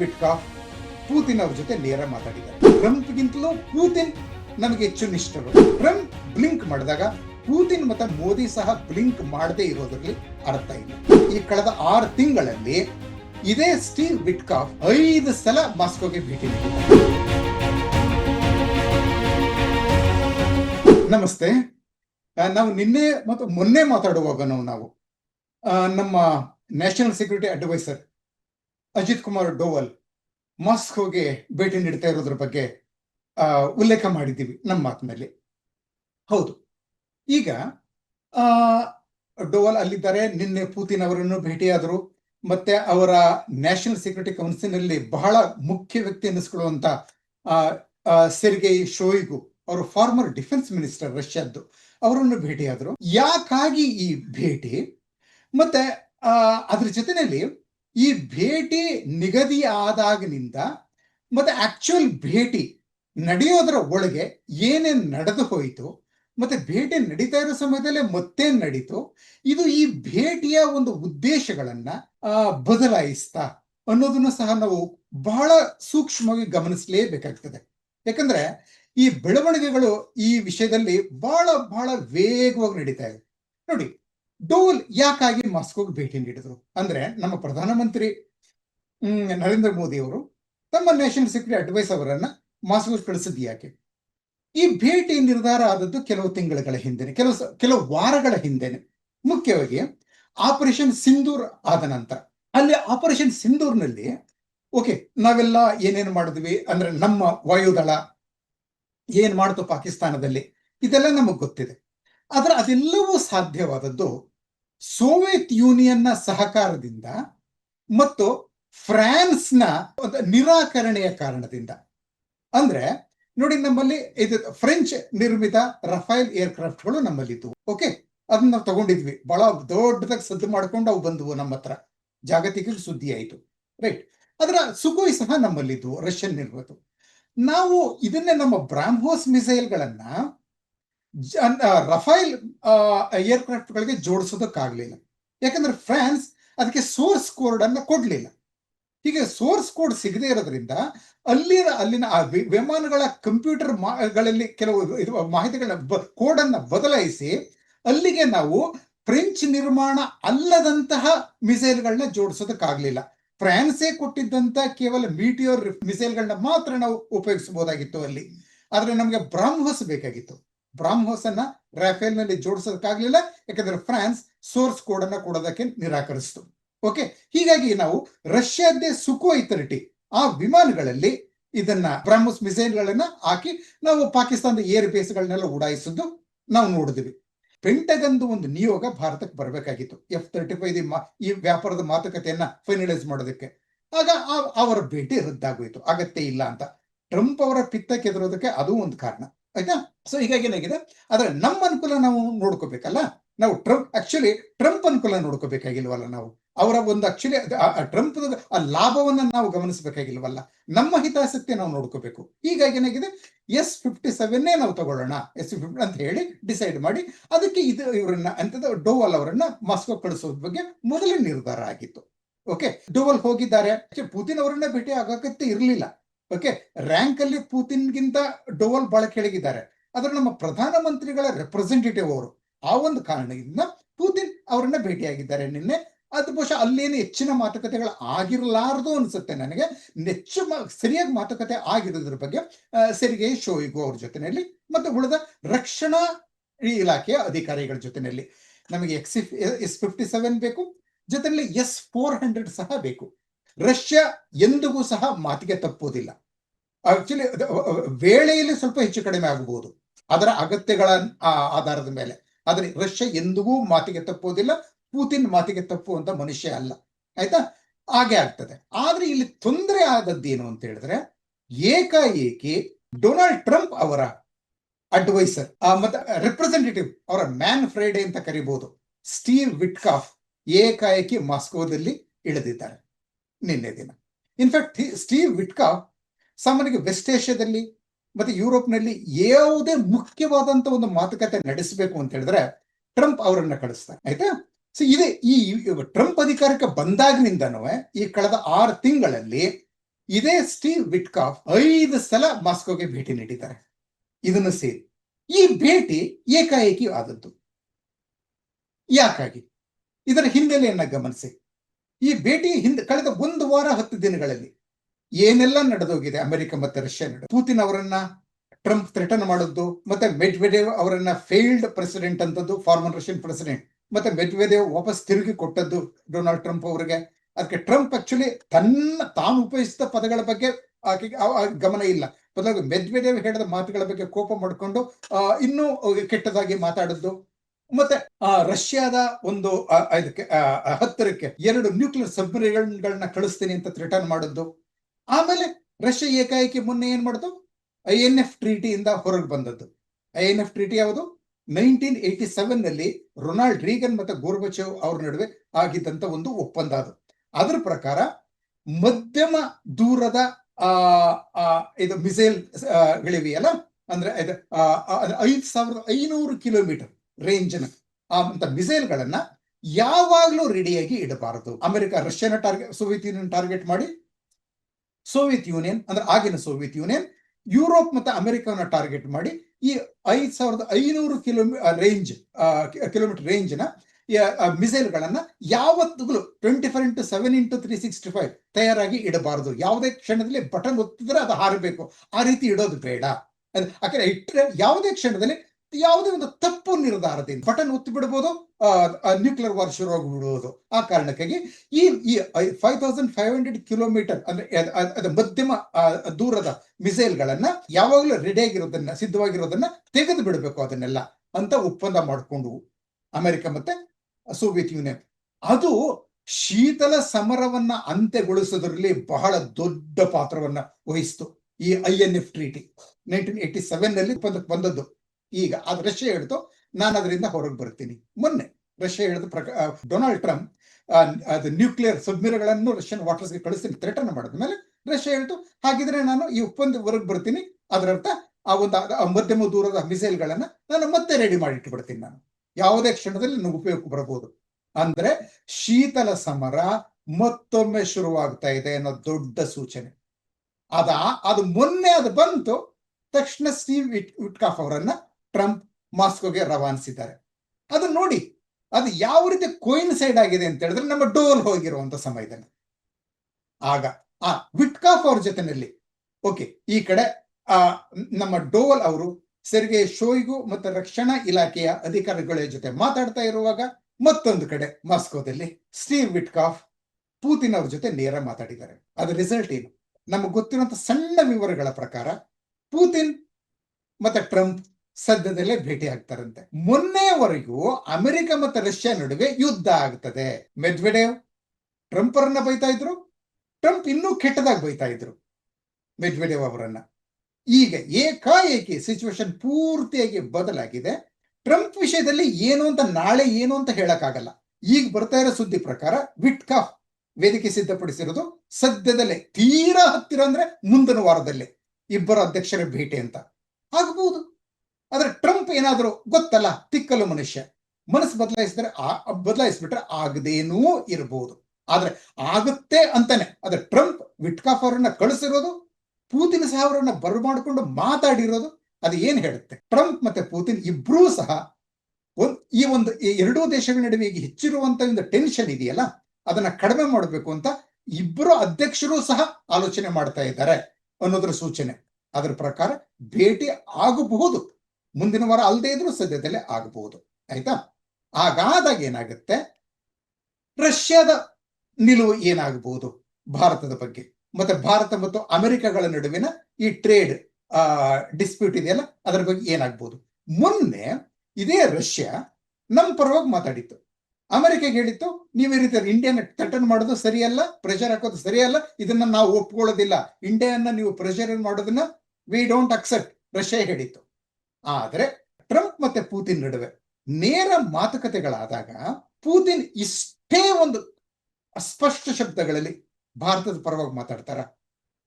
Witkoff ಪೂತಿನ್ ಅವ್ರ ಜೊತೆ ನೇರ ಮಾತಾಡಿದ್ದಾರೆ. ಟ್ರಂಪ್ಗಿಂತಲೂ ಪೂತಿನ್ ನಮಗೆ ಹೆಚ್ಚು ನಿಷ್ಠರು. ಟ್ರಂಪ್ ಬ್ಲಿಂಕ್ ಮಾಡಿದಾಗ ಪೂತಿನ್ ಮತ್ತು ಮೋದಿ ಸಹ ಬ್ಲಿಂಕ್ ಮಾಡದೇ ಇರೋದ್ರಲ್ಲಿ ಅರ್ಥ ಇಲ್ಲ. ಈ ಕಳೆದ ಆರು ತಿಂಗಳಲ್ಲಿ ಇದೇ ಸ್ಟೀವ್ ವಿಟ್ಕಾಫ್ ಐದು ಸಲ ಮಾಸ್ಕೋಗೆ ಭೇಟಿ ನೀಡಿದ್ದಾರೆ. ನಮಸ್ತೆ. ನಾವು ನಿನ್ನೆ ಮತ್ತು ಮೊನ್ನೆ ಮಾತಾಡುವಾಗ ನಾವು ನಮ್ಮ national security adviser Ajit Kumar Doval ಮಾಸ್ಕೋಗೆ ಭೇಟಿ ನೀಡ್ತಾ ಇರೋದ್ರ ಬಗ್ಗೆ ಉಲ್ಲೇಖ ಮಾಡಿದ್ದೀವಿ ನಮ್ಮ ಮಾತಿನಲ್ಲಿ. ಹೌದು. ಈಗ ಡೋವಲ್ ಅಲ್ಲಿದ್ದಾರೆ. ನಿನ್ನೆ ಪೂತಿನ್ ಅವರನ್ನು ಭೇಟಿಯಾದರು. ಮತ್ತೆ ಅವರ ನ್ಯಾಷನಲ್ ಸೆಕ್ಯೂರಿಟಿ ಕೌನ್ಸಿಲ್ನಲ್ಲಿ ಬಹಳ ಮುಖ್ಯ ವ್ಯಕ್ತಿ ಅನ್ನಿಸ್ಕೊಳ್ಳುವಂತ ಸೆರ್ಗೆ ಶೋಯಿಗು, ಅವರು ಫಾರ್ಮರ್ ಡಿಫೆನ್ಸ್ ಮಿನಿಸ್ಟರ್ ರಷ್ಯಾದ್ದು, ಅವರನ್ನು ಭೇಟಿಯಾದರು. ಯಾಕಾಗಿ ಈ ಭೇಟಿ? ಮತ್ತೆ ಅದ್ರ ಜೊತೆಯಲ್ಲಿ ಈ ಭೇಟಿ ನಿಗದಿ ಆದಾಗಿನಿಂದ ಮತ್ತೆ ಆಕ್ಚುಯಲ್ ಭೇಟಿ ನಡೆಯೋದರ ಒಳಗೆ ಏನೇನು ನಡೆದು ಹೋಯಿತು, ಮತ್ತೆ ಭೇಟಿ ನಡೀತಾ ಇರೋ ಸಮಯದಲ್ಲಿ ಮತ್ತೇನು ನಡೀತು, ಇದು ಈ ಭೇಟಿಯ ಒಂದು ಉದ್ದೇಶಗಳನ್ನ ಬದಲಾಯಿಸ್ತಾ ಅನ್ನೋದನ್ನು ಸಹ ನಾವು ಬಹಳ ಸೂಕ್ಷ್ಮವಾಗಿ ಗಮನಿಸಲೇಬೇಕಾಗ್ತದೆ. ಯಾಕಂದ್ರೆ ಈ ಬೆಳವಣಿಗೆಗಳು ಈ ವಿಷಯದಲ್ಲಿ ಬಹಳ ಬಹಳ ವೇಗವಾಗಿ ನಡೀತಾ ಇವೆ ನೋಡಿ ಡೋಲ್ ಯಾಕಾಗಿ ಮಾಸ್ಕೋಗೆ ಭೇಟಿ ನೀಡಿದ್ರು? ಅಂದ್ರೆ ನಮ್ಮ ಪ್ರಧಾನಮಂತ್ರಿ ನರೇಂದ್ರ ಮೋದಿ ಅವರು ತಮ್ಮ ನ್ಯಾಷನಲ್ ಸೆಕ್ರೆಟರಿ ಅಡ್ವೈಸ್ ಅವರನ್ನ ಮಾಸ್ಕೋಗೆ ಕಳಿಸಿದ್ ಯಾಕೆ? ಈ ಭೇಟಿ ನಿರ್ಧಾರ ಆದದ್ದು ಕೆಲವು ತಿಂಗಳುಗಳ ಹಿಂದೆನೆ, ಕೆಲವು ಕೆಲವು ವಾರಗಳ ಹಿಂದೆನೆ. ಮುಖ್ಯವಾಗಿ ಆಪರೇಷನ್ ಸಿಂಧೂರ್ ಆದ ನಂತರ. ಅಲ್ಲಿ ಆಪರೇಷನ್ ಸಿಂಧೂರ್ನಲ್ಲಿ, ಓಕೆ, ನಾವೆಲ್ಲ ಏನೇನು ಮಾಡಿದ್ವಿ? ಅಂದ್ರೆ ನಮ್ಮ ವಾಯುದಳ ಏನ್ ಮಾಡ್ತು ಪಾಕಿಸ್ತಾನದಲ್ಲಿ? ಇದೆಲ್ಲ ನಮಗ್ ಗೊತ್ತಿದೆ. ಆದ್ರೆ ಅದೆಲ್ಲವೂ ಸಾಧ್ಯವಾದದ್ದು ಸೋವಿಯತ್ ಯೂನಿಯನ್ನ ಸಹಕಾರದಿಂದ ಮತ್ತು ಫ್ರಾನ್ಸ್ನ ನಿರಾಕರಣೆಯ ಕಾರಣದಿಂದ. ಅಂದ್ರೆ ನೋಡಿ ನಮ್ಮಲ್ಲಿ ಇದು ಫ್ರೆಂಚ್ ನಿರ್ಮಿತ ರಫೈಲ್ ಏರ್ಕ್ರಾಫ್ಟ್ಗಳು ನಮ್ಮಲ್ಲಿದ್ದವು. ಓಕೆ? ಅದನ್ನ ನಾವು ತಗೊಂಡಿದ್ವಿ. ಬಹಳ ದೊಡ್ಡದಾಗಿ ಸದ್ದು ಮಾಡ್ಕೊಂಡು ಅವು ಬಂದವು ನಮ್ಮ ಹತ್ರ. ಜಾಗತಿಕ ಸುದ್ದಿ ಆಯಿತು. ರೈಟ್. ಅದರ ಸುಗೋಯ್ ಸಹ ನಮ್ಮಲ್ಲಿದ್ದವು ರಷ್ಯನ್ ನಿರ್ಮಿತ ನಾವು ಇದನ್ನೇ ನಮ್ಮ ಬ್ರಾಹ್ಮೋಸ್ ಮಿಸೈಲ್ಗಳನ್ನ ರಫೈಲ್ ಏರ್ಕ್ರಾಫ್ಟ್ ಗಳಿಗೆ ಯಾಕಂದರೆ ಯಾಕಂದ್ರೆ ಫ್ರಾನ್ಸ್ ಅದಕ್ಕೆ ಸೋರ್ಸ್ ಕೋಡ್ ಅನ್ನ ಕೊಡ್ಲಿಲ್ಲ. ಹೀಗೆ ಸೋರ್ಸ್ ಕೋಡ್ ಸಿಗದೇ ಇರೋದ್ರಿಂದ ಅಲ್ಲಿನ ಅಲ್ಲಿನ ಆ ವಿಮಾನಗಳ ಕಂಪ್ಯೂಟರ್ಗಳಲ್ಲಿ ಕೆಲವು ಇದು ಮಾಹಿತಿಗಳನ್ನ ಕೋಡ್ ಅನ್ನ ಬದಲಾಯಿಸಿ ಅಲ್ಲಿಗೆ ನಾವು ಫ್ರೆಂಚ್ ನಿರ್ಮಾಣ ಅಲ್ಲದಂತಹ ಮಿಸೈಲ್ಗಳನ್ನ ಜೋಡಿಸೋದಕ್ಕಾಗಲಿಲ್ಲ. ಫ್ರಾನ್ಸೇ ಕೊಟ್ಟಿದ್ದಂತ ಕೇವಲ ಮೀಟಿಯೋರ್ ಮಿಸೈಲ್ಗಳನ್ನ ಮಾತ್ರ ನಾವು ಉಪಯೋಗಿಸಬಹುದಾಗಿತ್ತು ಅಲ್ಲಿ. ಆದ್ರೆ ನಮಗೆ ಬ್ರಾಹ್ಮಸ್ ಬೇಕಾಗಿತ್ತು. ಬ್ರಾಹ್ಮೋಸ್ ಅನ್ನ ರಾಫೇಲ್ನಲ್ಲಿ ಜೋಡಿಸೋದಕ್ಕಾಗ್ಲಿಲ್ಲ, ಯಾಕಂದ್ರೆ ಫ್ರಾನ್ಸ್ ಸೋರ್ಸ್ ಕೋಡ್ ಅನ್ನ ಕೊಡೋದಕ್ಕೆ ನಿರಾಕರಿಸಿತು. ಓಕೆ, ಹೀಗಾಗಿ ನಾವು ರಷ್ಯಾದ್ದೇ ಸುಖೋಯ್ ತರ್ಟಿ ಆ ವಿಮಾನಗಳಲ್ಲಿ ಇದನ್ನ ಬ್ರಾಹ್ಮೋಸ್ ಮಿಸೈಲ್ಗಳನ್ನ ಹಾಕಿ ನಾವು ಪಾಕಿಸ್ತಾನದ ಏರ್ ಬೇಸ್ಗಳನ್ನೆಲ್ಲ ಉಡಾಯಿಸಿದ್ದು ನಾವು ನೋಡಿದ್ವಿ. ಪೆಂಟಗಂದು ಒಂದು ನಿಯೋಗ ಭಾರತಕ್ಕೆ ಬರಬೇಕಾಗಿತ್ತು. ಎಫ್ ತರ್ಟಿ ಫೈವ್ ಈ ವ್ಯಾಪಾರದ ಮಾತುಕತೆಯನ್ನ ಫೈನಲೈಸ್ ಮಾಡೋದಕ್ಕೆ. ಆಗ ಅವರ ಭೇಟಿ ರದ್ದಾಗೋಯ್ತು. ಅಗತ್ಯ ಇಲ್ಲ ಅಂತ. ಟ್ರಂಪ್ ಅವರ ಪಿತ್ತ ಕೆದರೋದಕ್ಕೆ ಅದು ಒಂದು ಕಾರಣ. ಆಯ್ತಾ? ಸೊ ಹೀಗಾಗಿ ಏನಾಗಿದೆ? ಆದ್ರೆ ನಮ್ಮ ಅನುಕೂಲ ನಾವು ನೋಡ್ಕೋಬೇಕಲ್ಲ? ನಾವು ಟ್ರಂಪ್ ಆಕ್ಚುಲಿ ಟ್ರಂಪ್ ಅನುಕೂಲ ನೋಡ್ಕೋಬೇಕಾಗಿಲ್ವಲ್ಲ ನಾವು? ಅವರ ಒಂದು ಆಕ್ಚುಲಿ ಟ್ರಂಪ್ ಆ ಲಾಭವನ್ನ ನಾವು ಗಮನಿಸಬೇಕಾಗಿಲ್ವಲ್ಲ? ನಮ್ಮ ಹಿತಾಸಕ್ತಿ ನಾವು ನೋಡ್ಕೋಬೇಕು. ಹೀಗಾಗಿ ಏನಾಗಿದೆ? ಎಸ್ ಫಿಫ್ಟಿ ಸೆವೆನ್ನೇ ನಾವು ತಗೊಳ್ಳೋಣ. ಎಸ್ ಫಿಫ್ಟಿ ಅಂತ ಹೇಳಿ ಡಿಸೈಡ್ ಮಾಡಿ ಅದಕ್ಕೆ ಇದು ಇವರನ್ನ ಅಂತದ ಡೋವಲ್ ಅವರನ್ನ ಮಾಸ್ಕೋ ಕಳಿಸೋದ್ ಬಗ್ಗೆ ಮೊದಲೇ ನಿರ್ಧಾರ ಆಗಿತ್ತು. ಓಕೆ ಡೋವಲ್ ಹೋಗಿದ್ದಾರೆ. ಪುತಿನ್ ಅವರನ್ನ ಭೇಟಿ ಆಗಕತ್ತೆ ಇರಲಿಲ್ಲ. ಓಕೆ ರ್ಯಾಂಕ್ ಅಲ್ಲಿ ಪುತಿನ್ಗಿಂತ ಡೋವಲ್ ಬಹಳ ಕೆಳಗಿದ್ದಾರೆ. ಆದ್ರೆ ನಮ್ಮ ಪ್ರಧಾನಮಂತ್ರಿಗಳ ರೆಪ್ರೆಸೆಂಟೇಟಿವ್ ಅವರು, ಆ ಒಂದು ಕಾರಣದಿಂದ ಪುತಿನ್ ಅವರನ್ನ ಭೇಟಿಯಾಗಿದ್ದಾರೆ ನಿನ್ನೆ. ಅದು ಬಹುಶಃ ಅಲ್ಲೇನು ಹೆಚ್ಚಿನ ಮಾತುಕತೆಗಳು ಆಗಿರಲಾರದು ಅನ್ಸುತ್ತೆ ನನಗೆ. ನೆಚ್ಚು ಸರಿಯಾಗಿ ಮಾತುಕತೆ ಆಗಿರೋದ್ರ ಬಗ್ಗೆ ಸರಿಗೆ ಶೋಯಿಗು ಅವ್ರ ಜೊತೆನಲ್ಲಿ ಮತ್ತು ಉಳಿದ ರಕ್ಷಣಾ ಇಲಾಖೆಯ ಅಧಿಕಾರಿಗಳ ಜೊತೆನಲ್ಲಿ. ನಮಗೆ ಎಕ್ಸ್ ಎಸ್ ಫಿಫ್ಟಿ ಸೆವೆನ್ ಬೇಕು ಜೊತೆಯಲ್ಲಿ ಎಸ್ ಫೋರ್ ಹಂಡ್ರೆಡ್ ಸಹ ಬೇಕು. ರಷ್ಯಾ ಎಂದಿಗೂ ಸಹ ಮಾತಿಗೆ ತಪ್ಪುವುದಿಲ್ಲ. ಆಕ್ಚುಲಿ ವೇಳೆಯಲ್ಲಿ ಸ್ವಲ್ಪ ಹೆಚ್ಚು ಕಡಿಮೆ ಆಗಬಹುದು ಅದರ ಅಗತ್ಯಗಳ ಆಧಾರದ ಮೇಲೆ. ಆದರೆ ರಷ್ಯಾ ಎಂದಿಗೂ ಮಾತಿಗೆ ತಪ್ಪುವುದಿಲ್ಲ. ಪೂತಿನ್ ಮಾತಿಗೆ ತಪ್ಪುವಂತ ಮನುಷ್ಯ ಅಲ್ಲ. ಆಯ್ತಾ? ಹಾಗೆ ಆಗ್ತದೆ. ಆದ್ರೆ ಇಲ್ಲಿ ತೊಂದರೆ ಆದದ್ದೇನು ಅಂತ ಹೇಳಿದ್ರೆ, ಏಕಾಏಕಿ ಡೊನಾಲ್ಡ್ ಟ್ರಂಪ್ ಅವರ ಅಡ್ವೈಸರ್ ಮತ್ತೆ ರೆಪ್ರೆಸೆಂಟೇಟಿವ್ ಅವರ ಮ್ಯಾನ್ ಫ್ರೈಡೆ ಅಂತ ಕರಿಬಹುದು ಸ್ಟೀವ್ ವಿಟ್ಕಾಫ್ ಏಕಾಏಕಿ ಮಾಸ್ಕೋದಲ್ಲಿ ಇಳಿದಿದ್ದಾರೆ. ನಿನ್ನೆ ದಿನ. ಇನ್ಫ್ಯಾಕ್ಟ್ ಸ್ಟೀವ್ ವಿಟ್ಕಾ ಸಾಮಾನ್ಯವಾಗಿ ವೆಸ್ಟ್ ಏಷ್ಯಾದಲ್ಲಿ ಮತ್ತೆ ಯುರೋಪ್ನಲ್ಲಿ ಯಾವುದೇ ಮುಖ್ಯವಾದಂತ ಒಂದು ಮಾತುಕತೆ ನಡೆಸಬೇಕು ಅಂತ ಹೇಳಿದ್ರೆ ಟ್ರಂಪ್ ಅವರನ್ನ ಕಳಿಸ್ತಾರೆ, ಆಯ್ತಾ? ಸೊ ಇದೇ ಈ ಟ್ರಂಪ್ ಅಧಿಕಾರಕ್ಕೆ ಬಂದಾಗಿನಿಂದನೂ ಈ ಕಳೆದ ಆರು ತಿಂಗಳಲ್ಲಿ ಇದೇ ಸ್ಟೀವ್ ವಿಟ್ಕಾಫ್ ಐದು ಸಲ ಮಾಸ್ಕೋಗೆ ಭೇಟಿ ನೀಡಿದ್ದಾರೆ. ಇದನ್ನು ಸೇರಿ. ಈ ಭೇಟಿ ಏಕಾಏಕಿ ಆದದ್ದು. ಯಾಕಾಗಿ? ಇದರ ಹಿನ್ನೆಲೆಯನ್ನ ಗಮನಿಸಿ ಈ ಭೇಟಿ ಹಿಂದೆ ಕಳೆದ ಒಂದು ವಾರ ಹತ್ತು ದಿನಗಳಲ್ಲಿ ಏನೆಲ್ಲ ನಡೆದೋಗಿದೆ ಅಮೆರಿಕ ಮತ್ತೆ ರಷ್ಯಾ ನಡುವೆ? ಪೂತಿನ್ ಅವರನ್ನ, ಟ್ರಂಪ್ ಥ್ರೆಟನ್ ಮಾಡೋದು ಮತ್ತೆ ಮೆಡ್ವೆಡೇವ್ ಅವರನ್ನ ಫೇಲ್ಡ್ ಪ್ರೆಸಿಡೆಂಟ್ ಅಂತದ್ದು ಫಾರ್ಮರ್ ರಷ್ಯನ್ ಪ್ರೆಸಿಡೆಂಟ್ ಮತ್ತೆ ಮೆಡ್ವೆಡೇವ್ ವಾಪಸ್ ತಿರುಗಿ ಕೊಟ್ಟದ್ದು ಡೊನಾಲ್ಡ್ ಟ್ರಂಪ್ ಅವರಿಗೆ. ಅದಕ್ಕೆ ಟ್ರಂಪ್ ಆಕ್ಚುಲಿ ತನ್ನ ತಾನು ಉಪಯೋಗಿಸಿದ ಪದಗಳ ಬಗ್ಗೆ ಆಕೆಗೆ ಗಮನ ಇಲ್ಲ. ಬದಲಾಗಿ ಮೆದ್ವೆಡೇವ್ ಹೇಳಿದ ಮಾತುಗಳ ಬಗ್ಗೆ ಕೋಪ ಮಾಡಿಕೊಂಡು ಇನ್ನೂ ಕೆಟ್ಟದಾಗಿ ಮಾತಾಡದ್ದು. ಮತ್ತೆ ಆ ರಷ್ಯಾದ ಒಂದು ಇದಕ್ಕೆ ಹತ್ತಿರಕ್ಕೆ ಎರಡು ನ್ಯೂಕ್ಲಿಯರ್ ಸಬ್ಮರಿನ್ಗಳನ್ನ ಕಳಿಸ್ತೀನಿ ಅಂತ ರಿಟರ್ನ್ ಮಾಡಿದ್ದು. ಆಮೇಲೆ ರಷ್ಯಾ ಏಕಾಏಕಿ ಮೊನ್ನೆ ಏನ್ ಮಾಡಿತು ಐ ಎನ್ ಎಫ್ ಟ್ರೀಟಿಯಿಂದ ಹೊರಗೆ ಬಂದದ್ದು. ಐ ಎನ್ ಎಫ್ ಟ್ರೀಟಿ ಯಾವುದು? ನೈನ್ಟೀನ್ ಏಯ್ಟಿ ಸೆವೆನ್ನಲ್ಲಿ ರೊನಾಲ್ಡ್ ರೀಗನ್ ಮತ್ತೆ ಗೋರ್ಬಚೇವ್ ಅವ್ರ ನಡುವೆ ಆಗಿದ್ದಂತ ಒಂದು ಒಪ್ಪಂದ ಅದು. ಅದ್ರ ಪ್ರಕಾರ ಮಧ್ಯಮ ದೂರದ, ಆ ಇದು ಮಿಸೈಲ್ ಗಳಿವೆಯಲ್ಲ? ಅಂದ್ರೆ ಐದ್ ಸಾವಿರದ ಐನೂರು ಕಿಲೋಮೀಟರ್. ರೇಂಜ್ನ. ಅಂತ ಮಿಸೈಲ್ಗಳನ್ನ ಯಾವಾಗ್ಲೂ ರೆಡಿಯಾಗಿ ಇಡಬಾರದು. ಅಮೆರಿಕ, ರಷ್ಯಾನ ಟಾರ್ಗೆಟ್ ಸೋವಿಯತ್ ಯೂನಿಯನ್ ಟಾರ್ಗೆಟ್ ಮಾಡಿ, ಸೋವಿಯತ್ ಯೂನಿಯನ್ ಅಂದ್ರೆ ಆಗಿನ ಸೋವಿಯತ್ ಯೂನಿಯನ್, ಯುರೋಪ್ ಮತ್ತು ಅಮೆರಿಕವನ್ನ ಟಾರ್ಗೆಟ್ ಮಾಡಿ, ಈ ಐದ್ ಸಾವಿರದ ಐನೂರು ಕಿಲೋಮೀ ರೇಂಜ್ ಕಿಲೋಮೀಟರ್ ರೇಂಜ್ನ ಮಿಸೈಲ್ಗಳನ್ನ ಯಾವತ್ತೂ twenty four into seven into three sixty five ತಯಾರಾಗಿ ಇಡಬಾರದು. ಯಾವುದೇ ಕ್ಷಣದಲ್ಲಿ ಬಟನ್ ಒತ್ತಿದ್ರೆ ಅದು ಹಾರಬೇಕು. ಆ ರೀತಿ ಇಡೋದು ಬೇಡ. ಯಾಕಂದ್ರೆ ಇಟ್ಟರೆ ಯಾವುದೇ ಕ್ಷಣದಲ್ಲಿ ಯಾವುದೇ ಒಂದು ತಪ್ಪು ನಿರ್ಧಾರದಿಂದ ಬಟನ್ ಒತ್ತಿ ಬಿಡಬಹುದು ನ್ಯೂಕ್ಲಿಯರ್ ವಾರ್ ಶುರು ಆಗಿಬಿಡುವುದು ಆ ಕಾರಣಕ್ಕಾಗಿ ಈ five thousand five hundred kilometre ಅಂದ್ರೆ ಅದ್- ಅದ್- ಅದು ಮಧ್ಯಮ ದೂರದ ದೂರದ ಮಿಸೈಲ್ಗಳನ್ನ ಯಾವಾಗಲೂ ರೆಡಿ ಆಗಿರೋದನ್ನ, ಸಿದ್ಧವಾಗಿರೋದನ್ನ ತೆಗೆದು ಬಿಡಬೇಕು ಅದನ್ನೆಲ್ಲ ಅಂತ ಒಪ್ಪಂದ ಮಾಡಿಕೊಂಡು ಅಮೆರಿಕ ಮತ್ತೆ ಸೋವಿಯತ್ ಯೂನಿಯನ್. ಅದು ಶೀತಲ ಸಮರವನ್ನ ಅಂತ್ಯಗೊಳಿಸೋದ್ರಲ್ಲಿ ಬಹಳ ದೊಡ್ಡ ಪಾತ್ರವನ್ನ ವಹಿಸಿತು ಈ I N F treaty. Nineteen eighty ಸೆವೆನ್ನಲ್ಲಿ ಬಂದದ್ದು. ಈಗ ಅದು ರಷ್ಯಾ ಹೇಳ್ತು, ನಾನು ಅದರಿಂದ ಹೊರಗೆ ಬರ್ತೀನಿ. ಮೊನ್ನೆ ರಷ್ಯಾ ಹೇಳಿದ ಪ್ರಕ ಡೊನಾಲ್ಡ್ ಟ್ರಂಪ್ ಅದು ನ್ಯೂಕ್ಲಿಯರ್ ಸಬ್ಮಿರಗಳನ್ನು ರಷ್ಯನ್ ವಾಟರ್ಸ್ಗೆ ಕಳಿಸ್ತೀನಿ ಥ್ರೆಟನ್ ಮಾಡಿದ್ಮೇಲೆ ರಷ್ಯಾ ಹೇಳ್ತು, ಹಾಗಿದ್ರೆ ನಾನು ಈ ಒಪ್ಪಂದ ಹೊರಗೆ ಬರ್ತೀನಿ ಅದರರ್ಥ ಆ ಒಂದು ಮಧ್ಯಮ ದೂರದ ಮಿಸೈಲ್ಗಳನ್ನ ನಾನು ಮತ್ತೆ ರೆಡಿ ಮಾಡಿ ಇಟ್ಬಿಡ್ತೀನಿ ನಾನು. ಯಾವುದೇ ಕ್ಷಣದಲ್ಲಿ ನನಗೆ ಉಪಯೋಗಕ್ಕೆ ಬರಬಹುದು ಅಂದ್ರೆ ಶೀತಲ ಸಮರ ಮತ್ತೊಮ್ಮೆ ಶುರುವಾಗ್ತಾ ಇದೆ ಅನ್ನೋ ದೊಡ್ಡ ಸೂಚನೆ. ಅದ, ಅದು ಮೊನ್ನೆ ಅದು ಬಂತು, ತಕ್ಷಣ ಸ್ಟೀವ್ ವಿಟ್ ವಿಟ್ಕಾಫ್ ಅವರನ್ನ ಟ್ರಂಪ್ ಮಾಸ್ಕೋಗೆ ರವಾನಿಸಿದ್ದಾರೆ. ಅದು ನೋಡಿ, ಅದು ಯಾವ ರೀತಿ ಸೈಡ್ ಆಗಿದೆ ಅಂತ ಹೇಳಿದ್ರೆ ನಮ್ಮ ಡೋಲ್ ಹೋಗಿರುವಂತ ಸಮಯದಲ್ಲಿ. ಆಗ, ಆ ವಿಟ್ಕಾಫ್ ಅವ್ರ ಜೊತೆನಲ್ಲಿ, ಓಕೆ, ಈ ಕಡೆ, ಆ, ನಮ್ಮ ಡೋಲ್ ಅವರು ಸೆರ್ಗೆ ಶೋಯ್ಗು ಮತ್ತು ರಕ್ಷಣಾ ಇಲಾಖೆಯ ಅಧಿಕಾರಿಗಳ ಜೊತೆ ಮಾತಾಡ್ತಾ ಇರುವಾಗ ಮತ್ತೊಂದು ಕಡೆ ಮಾಸ್ಕೋದಲ್ಲಿ ಸ್ಟೀವ್ ವಿಟ್ಕಾಫ್ ಪೂತಿನ್ ಅವ್ರ ಜೊತೆ ನೇರ ಮಾತಾಡಿದ್ದಾರೆ. ಅದ್ರ ರಿಸಲ್ಟ್ ಏನು? ನಮಗೆ ಗೊತ್ತಿರುವಂತ ಸಣ್ಣ ವಿವರಗಳ ಪ್ರಕಾರ ಪೂತಿನ್ ಮತ್ತೆ ಟ್ರಂಪ್ ಸದ್ಯದಲ್ಲೇ ಭೇಟಿ ಆಗ್ತಾರಂತೆ. ಮೊನ್ನೆವರೆಗೂ ಅಮೆರಿಕ ಮತ್ತು ರಷ್ಯಾ ನಡುವೆ ಯುದ್ಧ ಆಗ್ತದೆ. ಮೆದ್ವೆಡೇವ್ ಟ್ರಂಪ್ ಅವರನ್ನ ಬೈತಾ ಇದ್ರು, ಟ್ರಂಪ್ ಇನ್ನೂ ಕೆಟ್ಟದಾಗಿ ಬೈತಾ ಇದ್ರು, ಮೆದ್ವೆಡೇವ್ ಅವರನ್ನ. ಈಗ ಏಕಾಏಕಿ ಸಿಚುವೇಶನ್ ಪೂರ್ತಿಯಾಗಿ ಬದಲಾಗಿದೆ. ಟ್ರಂಪ್ ವಿಷಯದಲ್ಲಿ ಏನು ಅಂತ ನಾಳೆ ಏನು ಅಂತ ಹೇಳಕ್ಕಾಗಲ್ಲ. ಈಗ ಬರ್ತಾ ಇರೋ ಸುದ್ದಿ ಪ್ರಕಾರ ವಿಟ್ಕಾಫ್ ವೇದಿಕೆ ಸಿದ್ಧಪಡಿಸಿರೋದು ಸದ್ಯದಲ್ಲೇ ತೀರಾ ಹತ್ತಿರ ಅಂದ್ರೆ ಮುಂದಿನ ವಾರದಲ್ಲಿ ಇಬ್ಬರು ಅಧ್ಯಕ್ಷರ ಭೇಟಿ ಅಂತ ಆಗಬಹುದು ಆದ್ರೆ ಟ್ರಂಪ್ ಏನಾದರೂ ಗೊತ್ತಲ್ಲ? ತಿಕ್ಕಲು ಮನುಷ್ಯ. ಮನಸ್ಸು ಬದಲಾಯಿಸಿದ್ರೆ ಬದಲಾಯಿಸ್ಬಿಟ್ರೆ ಆಗದೇನೂ ಇರಬಹುದು ಆದ್ರೆ ಆಗುತ್ತೆ ಅಂತಾನೆ. ಆದ್ರೆ ಟ್ರಂಪ್ ವಿಟ್ಕಾಫ್ ಅವರನ್ನ ಕಳಿಸಿರೋದು, ಪೂತಿನ್ ಸಹ ಅವರನ್ನ ಬರಮಾಡಿಕೊಂಡು ಮಾತಾಡಿರೋದು, ಅದು ಏನ್ ಹೇಳುತ್ತೆ? ಟ್ರಂಪ್ ಮತ್ತೆ ಪೂತಿನ್ ಇಬ್ರೂ ಸಹ ಈ ಒಂದು ಎರಡೂ ದೇಶಗಳ ನಡುವೆ ಈಗ ಹೆಚ್ಚಿರುವಂತ ಒಂದು ಟೆನ್ಷನ್ ಇದೆಯಲ್ಲ? ಅದನ್ನ ಕಡಿಮೆ ಮಾಡಬೇಕು ಅಂತ ಇಬ್ಬರು ಅಧ್ಯಕ್ಷರು ಸಹ ಆಲೋಚನೆ ಮಾಡ್ತಾ ಇದ್ದಾರೆ ಅನ್ನೋದ್ರ ಸೂಚನೆ. ಅದರ ಪ್ರಕಾರ ಭೇಟಿ ಆಗಬಹುದು. ಮುಂದಿನ ವಾರ ಅಲ್ಲದೆ ಇದ್ರೂ ಸದ್ಯದಲ್ಲೇ ಆಗಬಹುದು, ಆಯ್ತಾ? ಹಾಗಾದಾಗ ಏನಾಗುತ್ತೆ? ರಷ್ಯಾದ ನಿಲುವು ಏನಾಗಬಹುದು ಭಾರತದ ಬಗ್ಗೆ? ಮತ್ತೆ ಭಾರತ ಮತ್ತು ಅಮೆರಿಕಗಳ ನಡುವಿನ ಈ ಟ್ರೇಡ್ ಡಿಸ್ಪ್ಯೂಟ್ ಇದೆಯಲ್ಲ, ಅದರ ಬಗ್ಗೆ ಏನಾಗ್ಬೋದು? ಮೊನ್ನೆ ಇದೇ ರಷ್ಯಾ ನಮ್ಮ ಪರವಾಗಿ ಮಾತಾಡಿತ್ತು. ಅಮೆರಿಕೆಗೆ ಹೇಳಿತ್ತು, ನೀವು ಈ ರೀತಿ ಇಂಡಿಯಾನ ತಟನ್ ಮಾಡೋದು ಸರಿಯಲ್ಲ ಪ್ರೆಷರ್ ಹಾಕೋದು ಸರಿಯಲ್ಲ, ಇದನ್ನ ನಾವು ಒಪ್ಕೊಳ್ಳೋದಿಲ್ಲ. ಇಂಡಿಯನ್ನ ನೀವು ಪ್ರೆಷರ್ ಮಾಡೋದನ್ನ ವಿ ಡೋಂಟ್ ಅಕ್ಸೆಪ್ಟ್ ರಷ್ಯಾ ಹೇಳಿತ್ತು. ಆದ್ರೆ ಟ್ರಂಪ್ ಮತ್ತೆ ಪೂತಿನ್ ನಡುವೆ ನೇರ ಮಾತುಕತೆಗಳಾದಾಗ ಪೂತಿನ್ ಇಷ್ಟೇ ಒಂದು ಅಸ್ಪಷ್ಟ ಶಬ್ದಗಳಲ್ಲಿ ಭಾರತದ ಪರವಾಗಿ ಮಾತಾಡ್ತಾರ.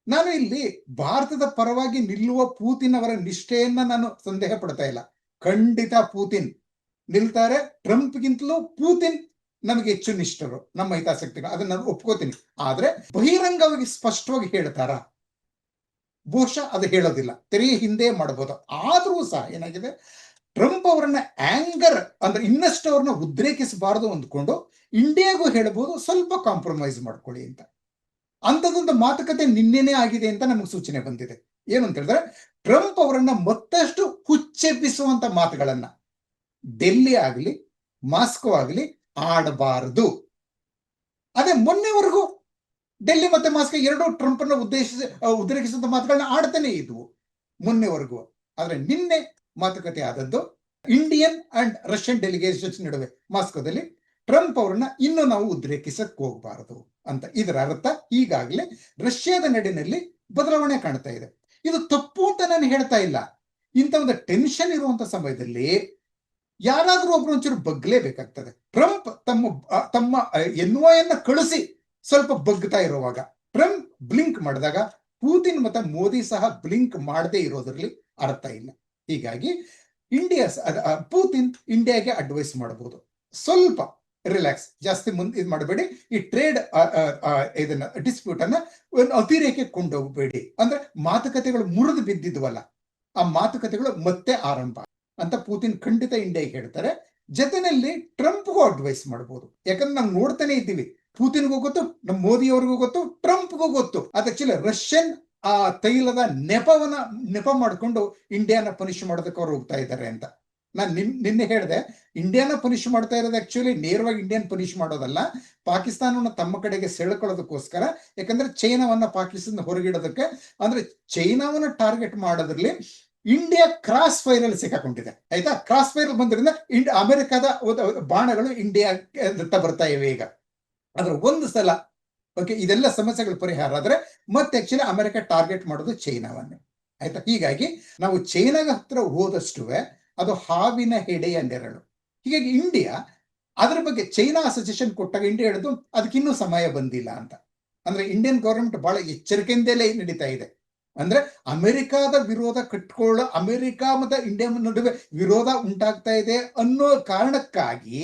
ನಾನು ಇಲ್ಲಿ ಭಾರತದ ಪರವಾಗಿ ನಿಲ್ಲುವ ಪೂತಿನ್ ಅವರ ನಿಷ್ಠೆಯನ್ನ ನಾನು ಸಂದೇಹ ಪಡ್ತಾ ಇಲ್ಲ. ಖಂಡಿತ ಪೂತಿನ್ ನಿಲ್ತಾರೆ. ಟ್ರಂಪ್ಗಿಂತಲೂ ಪೂತಿನ್ ನಮಗೆ ಹೆಚ್ಚು ನಿಷ್ಠರು, ನಮ್ಮ ಹಿತಾಸಕ್ತಿಗಳು. ಅದನ್ನ ನಾನು ಒಪ್ಕೋತೀನಿ. ಆದ್ರೆ ಬಹಿರಂಗವಾಗಿ ಸ್ಪಷ್ಟವಾಗಿ ಹೇಳ್ತಾರ? ಬಹುಶಃ ಅದು ಹೇಳೋದಿಲ್ಲ. ತೆರಿಗೆ ಹಿಂದೆ ಮಾಡಬಹುದು ಆದರೂ ಸಹ ಏನಾಗಿದೆ? ಟ್ರಂಪ್ ಅವರನ್ನ ಆಂಗರ್ ಅಂದ್ರೆ ಇನ್ನಷ್ಟು ಅವ್ರನ್ನ ಉದ್ರೇಕಿಸಬಾರದು ಅಂದ್ಕೊಂಡು ಇಂಡಿಯಾಗೂ ಹೇಳಬಹುದು ಸ್ವಲ್ಪ ಕಾಂಪ್ರಮೈಸ್ ಮಾಡ್ಕೊಳ್ಳಿ ಅಂತ. ಅಂಥದ್ದೊಂದು ಮಾತುಕತೆ ನಿನ್ನೆನೇ ಆಗಿದೆ ಅಂತ ನಮಗೆ ಸೂಚನೆ ಬಂದಿದೆ. ಏನು ಅಂತ ಹೇಳಿದ್ರೆ ಟ್ರಂಪ್ ಅವರನ್ನ ಮತ್ತಷ್ಟು ಹುಚ್ಚೆಬ್ಬಿಸುವಂತ ಮಾತುಗಳನ್ನ ಡೆಲ್ಲಿ ಆಗಲಿ ಮಾಸ್ಕೋ ಆಗಲಿ ಆಡಬಾರದು. ಅದೇ ಮೊನ್ನೆವರೆಗೂ ಡೆಲ್ಲಿ ಮತ್ತೆ ಮಾಸ್ಕೋ ಎರಡು ಟ್ರಂಪ್ ಅನ್ನ ಉದ್ದೇಶಿಸಿ ಉದ್ರೇಕಿಸಿದ ಮಾತುಗಳನ್ನ ಆಡ್ತಾನೆ ಇದ್ವು ಮೊನ್ನೆವರೆಗೂ. ಆದ್ರೆ ನಿನ್ನೆ ಮಾತುಕತೆ ಆದದ್ದು ಇಂಡಿಯನ್ ಅಂಡ್ ರಷ್ಯನ್ ಡೆಲಿಗೇಷನ್ಸ್ ನಡುವೆ ಮಾಸ್ಕೋದಲ್ಲಿ ಟ್ರಂಪ್ ಅವರನ್ನ ಇನ್ನು ನಾವು ಉದ್ರೇಕಿಸಕ್ ಹೋಗಬಾರದು ಅಂತ. ಇದರ ಅರ್ಥ ಈಗಾಗಲೇ ರಷ್ಯಾದ ನಡಿನಲ್ಲಿ ಬದಲಾವಣೆ ಕಾಣ್ತಾ ಇದೆ. ಇದು ತಪ್ಪು ಅಂತ ನಾನು ಹೇಳ್ತಾ ಇಲ್ಲ. ಇಂಥ ಒಂದು ಟೆನ್ಷನ್ ಇರುವಂತ ಸಮಯದಲ್ಲಿ ಯಾರಾದ್ರೂ ಒಬ್ರು ಒಂಚೂರು ಬಗ್ಲೇಬೇಕಾಗ್ತದೆ. ಟ್ರಂಪ್ ತಮ್ಮ ತಮ್ಮ ಎನ್ವಯನ್ನ ಕಳಿಸಿ ಸ್ವಲ್ಪ ಬಗ್ತಾ ಇರುವಾಗ ಟ್ರಂಪ್ ಬ್ಲಿಂಕ್ ಮಾಡಿದಾಗ ಪೂತಿನ್ ಮತ್ತು ಮೋದಿ ಸಹ ಬ್ಲಿಂಕ್ ಮಾಡದೇ ಇರೋದ್ರಲ್ಲಿ ಅರ್ಥ ಇಲ್ಲ. ಹೀಗಾಗಿ ಇಂಡಿಯಾ ಪೂತಿನ್ ಇಂಡಿಯಾಗೆ ಅಡ್ವೈಸ್ ಮಾಡಬಹುದು ಸ್ವಲ್ಪ ರಿಲ್ಯಾಕ್ಸ್, ಜಾಸ್ತಿ ಮುಂದೆ ಇದು ಮಾಡಬೇಡಿ. ಈ ಟ್ರೇಡ್ ಇದನ್ನ, ಡಿಸ್ಪ್ಯೂಟ್ ಅನ್ನ ಅತಿರೇಕೆ ಕೊಂಡೋಗಬೇಡಿ. ಅಂದ್ರೆ ಮಾತುಕತೆಗಳು ಮುರಿದು ಬಿದ್ದಿದ್ವಲ್ಲ, ಆ ಮಾತುಕತೆಗಳು ಮತ್ತೆ ಆರಂಭ ಅಂತ ಪೂತಿನ್ ಖಂಡಿತ ಇಂಡಿಯಾಗೆ ಹೇಳ್ತಾರೆ. ಜೊತೆನಲ್ಲಿ ಟ್ರಂಪ್ಗೂ ಅಡ್ವೈಸ್ ಮಾಡಬಹುದು ಯಾಕಂದ್ರೆ ನಾವು ನೋಡ್ತಾನೆ ಇದ್ದೀವಿ. ಪೂತಿನ್ಗೂ ಗೊತ್ತು ನಮ್ಮ ಮೋದಿ ಅವ್ರಿಗೂ ಗೊತ್ತು, ಟ್ರಂಪ್ಗೂ ಗೊತ್ತು. ಅದು ಆಕ್ಚುಲಿ ರಷ್ಯನ್ ಆ ತೈಲದ ನೆಪವನ್ನ, ನೆಪ ಮಾಡಿಕೊಂಡು ಇಂಡಿಯಾನ ಪನಿಷ್ ಮಾಡೋದಕ್ಕೆ ಅವ್ರು ಹೋಗ್ತಾ ಇದ್ದಾರೆ ಅಂತ. ನಾನು ನಿನ್, ನಿನ್ನೆ ಹೇಳಿದೆ ಇಂಡಿಯಾನ ಪನಿಷ್ ಮಾಡ್ತಾ ಇರೋದು ಆಕ್ಚುಲಿ ನೇರವಾಗಿ ಇಂಡಿಯನ್ ಪನಿಷ್ ಮಾಡೋದಲ್ಲ, ಪಾಕಿಸ್ತಾನವನ್ನು ತಮ್ಮ ಕಡೆಗೆ ಸೆಳ್ಕೊಳ್ಳೋದಕ್ಕೋಸ್ಕರ, ಯಾಕಂದ್ರೆ ಚೈನಾವನ್ನ ಪಾಕಿಸ್ತಾನ ಹೊರಗಿಡೋದಕ್ಕೆ, ಅಂದ್ರೆ ಚೈನಾವನ್ನ ಟಾರ್ಗೆಟ್ ಮಾಡೋದ್ರಲ್ಲಿ ಇಂಡಿಯಾ ಕ್ರಾಸ್ ಫೈರ್ ಅಲ್ಲಿ ಸಿಕ್ಕಾಕೊಂಡಿದೆ. ಆಯ್ತಾ? ಕ್ರಾಸ್ ಫೈರ್ ಬಂದ್ರಿಂದ ಇಂಡ್ ಅಮೆರಿಕದ ಬಾಣಗಳು ಇಂಡಿಯಾ ಬರ್ತಾ ಇವೆ ಈಗ. ಆದ್ರೆ ಒಂದು ಸಲ ಓಕೆ, ಇದೆಲ್ಲ ಸಮಸ್ಯೆಗಳ ಪರಿಹಾರ ಆದ್ರೆ ಮತ್ತೆ ಆಕ್ಚುಲಿ ಅಮೆರಿಕ ಟಾರ್ಗೆಟ್ ಮಾಡೋದು ಚೈನಾವನ್ನೇ. ಆಯ್ತಾ? ಹೀಗಾಗಿ ನಾವು ಚೈನಾಗ ಹತ್ರ ಹೋದಷ್ಟುವೆ ಅದು ಹಾವಿನ ಹೆಡೆಯ ನೆರಳು. ಹೀಗಾಗಿ ಇಂಡಿಯಾ ಅದ್ರ ಬಗ್ಗೆ ಚೈನಾ ಸಜೆಷನ್ ಕೊಟ್ಟಾಗ ಇಂಡಿಯಾ ಹೇಳಿದ್ದು ಅದಕ್ಕಿನ್ನೂ ಸಮಯ ಬಂದಿಲ್ಲ ಅಂತ. ಅಂದ್ರೆ ಇಂಡಿಯನ್ ಗೌರ್ಮೆಂಟ್ ಬಹಳ ಎಚ್ಚರಿಕೆಯಿಂದಲೇ ನಡೀತಾ ಇದೆ. ಅಂದ್ರೆ ಅಮೆರಿಕಾದ ವಿರೋಧ ಕಟ್ಕೊಳ್ಳೋ, ಅಮೆರಿಕ ಮತ್ತೆ ಇಂಡಿಯಾ ನಡುವೆ ವಿರೋಧ ಉಂಟಾಗ್ತಾ ಇದೆ ಅನ್ನೋ ಕಾರಣಕ್ಕಾಗಿ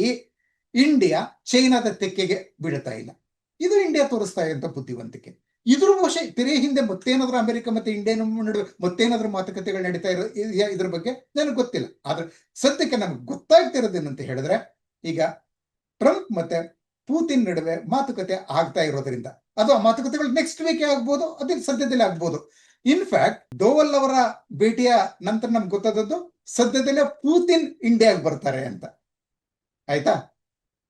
ಇಂಡಿಯಾ ಚೈನಾದ ತೆಕ್ಕೆಗೆ ಬೀಳ್ತಾ ಇಲ್ಲ. ಇದು ಇಂಡಿಯಾ ತೋರಿಸ್ತಾ ಇರುವಂತ ಬುದ್ಧಿವಂತಿಕೆ. ಇದ್ರ ಬಹುಶಃ ತೆರೆ ಹಿಂದೆ ಮತ್ತೇನಾದ್ರೂ ಅಮೆರಿಕ ಮತ್ತೆ ಇಂಡಿಯಾ ನಡುವೆ ಮತ್ತೇನಾದ್ರೂ ಮಾತುಕತೆಗಳು ನಡೀತಾ ಇರೋ ಇದ್ರ ಬಗ್ಗೆ ನನಗೆ ಗೊತ್ತಿಲ್ಲ. ಆದ್ರೆ ಸದ್ಯಕ್ಕೆ ನಮ್ಗೆ ಗೊತ್ತಾಗ್ತಿರೋದೇನಂತ ಹೇಳಿದ್ರೆ ಈಗ ಟ್ರಂಪ್ ಮತ್ತೆ ಪೂತಿನ್ ನಡುವೆ ಮಾತುಕತೆ ಆಗ್ತಾ ಇರೋದ್ರಿಂದ. ಅದು ಆ ಮಾತುಕತೆಗಳು ನೆಕ್ಸ್ಟ್ ವೀಕ್ ಆಗ್ಬೋದು, ಅದೇ ಸದ್ಯದಲ್ಲಿ ಆಗ್ಬೋದು. ಇನ್ಫ್ಯಾಕ್ಟ್ ಡೋವಲ್ ಅವರ ಭೇಟಿಯ ನಂತರ ನಮ್ಗೆ ಗೊತ್ತಾದದ್ದು ಸದ್ಯದಲ್ಲೇ ಪೂತಿನ್ ಇಂಡಿಯಾಗೆ ಬರ್ತಾರೆ ಅಂತ. ಆಯ್ತಾ?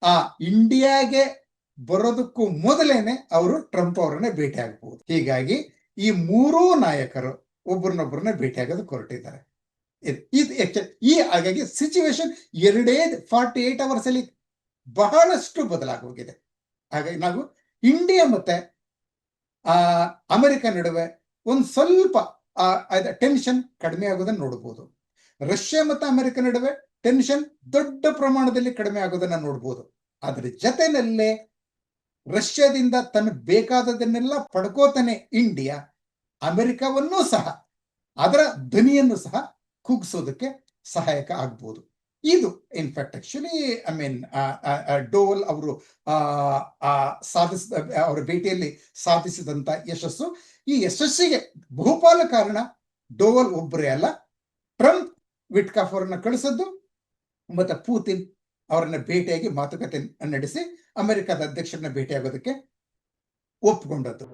ಆ ಇಂಡಿಯಾಗೆ ಬರೋದಕ್ಕೂ ಮೊದಲೇನೆ ಅವರು ಟ್ರಂಪ್ ಅವರನ್ನೇ ಭೇಟಿ ಆಗಬಹುದು ಹೀಗಾಗಿ ಈ ಮೂರೂ ನಾಯಕರು ಒಬ್ಬರನ್ನೊಬ್ಬರನ್ನ ಭೇಟಿ ಆಗೋದಕ್ಕೆ ಹೊರಟಿದ್ದಾರೆ ಈ ಹಾಗಾಗಿ ಸಿಚುವೇಶನ್ ಎರಡೇ ಫಾರ್ಟಿ ಏಟ್ ಅವರ್ಸ್ ಅಲ್ಲಿ ಬಹಳಷ್ಟು ಬದಲಾಗೋಗಿದೆ. ಹಾಗಾಗಿ ನಾವು ಇಂಡಿಯಾ ಮತ್ತೆ, ಆ, ಅಮೆರಿಕ ನಡುವೆ ಒಂದು ಸ್ವಲ್ಪ ಟೆನ್ಷನ್ ಕಡಿಮೆ ಆಗೋದನ್ನ ನೋಡಬಹುದು ರಷ್ಯಾ ಮತ್ತು ಅಮೆರಿಕ ನಡುವೆ ಟೆನ್ಷನ್ ದೊಡ್ಡ ಪ್ರಮಾಣದಲ್ಲಿ ಕಡಿಮೆ ಆಗೋದನ್ನ ನೋಡ್ಬೋದು. ಅದರ ಜೊತೆನಲ್ಲೇ ರಷ್ಯಾದಿಂದ ತನ್ನ ಬೇಕಾದದನ್ನೆಲ್ಲ ಪಡ್ಕೋತಾನೆ ಇಂಡಿಯಾ ಅಮೆರಿಕವನ್ನೂ ಸಹ, ಅದರ ಧ್ವನಿಯನ್ನು ಸಹ ಕುಗ್ಸೋದಕ್ಕೆ ಸಹಾಯಕ ಆಗ್ಬೋದು. ಇದು in fact actually I mean Doval ಅವರು ಸಾಧಿಸಿದ ಅವರ ಭೇಟಿಯಲ್ಲಿ ಸಾಧಿಸಿದಂತ ಯಶಸ್ಸು. ಈ ಯಶಸ್ಸಿಗೆ ಬಹುಪಾಲು ಕಾರಣ ಡೋವಲ್ ಒಬ್ಬರೇ ಅಲ್ಲ, ಟ್ರಂಪ್ ವಿಟ್ಕಾಫ್ ಅವರನ್ನ ಕಳಿಸದ್ದು ಮತ್ತೆ ಪೂತಿನ್ ಅವರನ್ನ ಭೇಟಿಯಾಗಿ ಮಾತುಕತೆ ನಡೆಸಿ ಅಮೆರಿಕದ ಅಧ್ಯಕ್ಷರನ್ನ ಭೇಟಿಯಾಗೋದಕ್ಕೆ ಒಪ್ಪಿಕೊಂಡದ್ದು